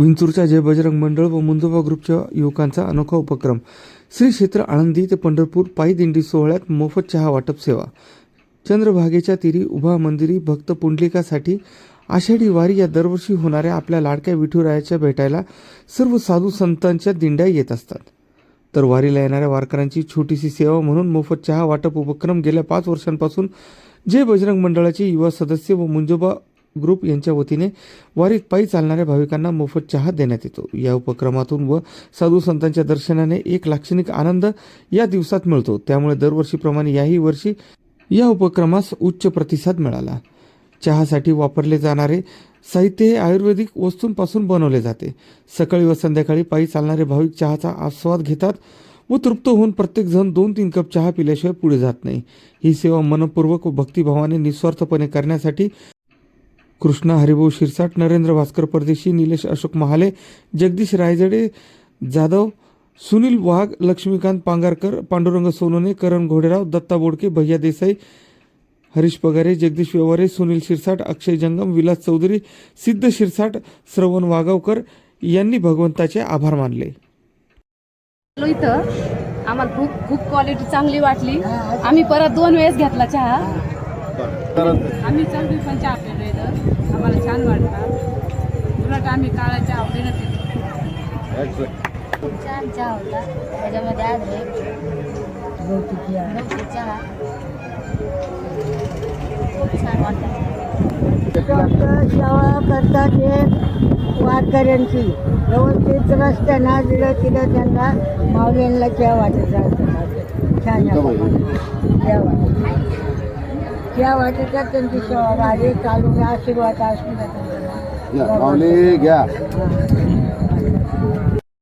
विंचूरच्या जय बजरंग मंडळ व मुंजोबा ग्रुपच्या युवकांचा अनोखा उपक्रम. श्री क्षेत्र आळंदी ते पंढरपूर पायी दिंडी सोहळ्यात मोफत चहा वाटप सेवा. चंद्रभागेच्या तिरी उभा मंदिरी भक्त पुंडलिकासाठी आषाढी वारी या दरवर्षी होणाऱ्या आपल्या लाडक्या विठुरायाच्या भेटायला सर्व साधू संतांच्या दिंड्या येत असतात. तर वारीला येणाऱ्या वारकऱ्यांची छोटीशी सेवा म्हणून मोफत चहा वाटप उपक्रम गेल्या पाच वर्षांपासून जय बजरंग मंडळाचे युवा सदस्य व मुंजोबा ग्रुप यांच्या वतीने वारीत पायी चालणाऱ्या भाविकांना मोफत चहा देण्यात येतो. या उपक्रमातून व साधू संतांच्या दर्शनाने एक लाक्षणिक आनंद या दिवसात मिळतो. त्यामुळे दरवर्षीप्रमाणे याही वर्षी या उपक्रमास उच्च प्रतिसाद मिळाला. चहासाठी वापरले जाणारे साहित्य हे आयुर्वेदिक वस्तूंपासून बनवले जाते. सकाळी व संध्याकाळी पायी चालणारे भाविक चहाचा आस्वाद घेतात व तृप्त होऊन प्रत्येकजण दोन तीन कप चहा पिल्याशिवाय पुढे जात नाही. ही सेवा मनपूर्वक व भक्तिभावाने निस्वार्थपणे करण्यासाठी कृष्णा हरिभाऊ शिरसाट नरेंद्र भास्कर परदेशी निलेश अशोक महाले जगदीश रायजडे जाधव सुनील वाघ लक्ष्मीकांत पांगारकर पांडुरंग सोनोने करण घोडेराव दत्ता बोडके भैया देसाई हरीश पगारे जगदीश व्यवहारे सुनील शिरसाट अक्षय जंगम विलास चौधरी सिद्ध शिरसाट श्रवण वागावकर यांनी भगवंताचे आभार मानले. इथं. आम्हाला खूप खूप क्वालिटी चांगली वाटली. आम्ही परत दोन वेळेस घेतला चहा. आम्ही चौघी पण चहा पिलो इथं. आम्हाला छान वाटलं उलट आम्ही काळा चहा आवडीनं पितो. छान चहा होता. त्याच्यामध्ये आज गवती चहा. खूप छान वाटतं. सेवा करतात हे वारकऱ्यांची व्यवस्थित रस्त्यानं दिलं तिलं त्यांना माऊलींना चहा वाटत छान चहा वाटतात त्यांची सेवा गाडी चालू आशीर्वाद असू माऊली घ्या.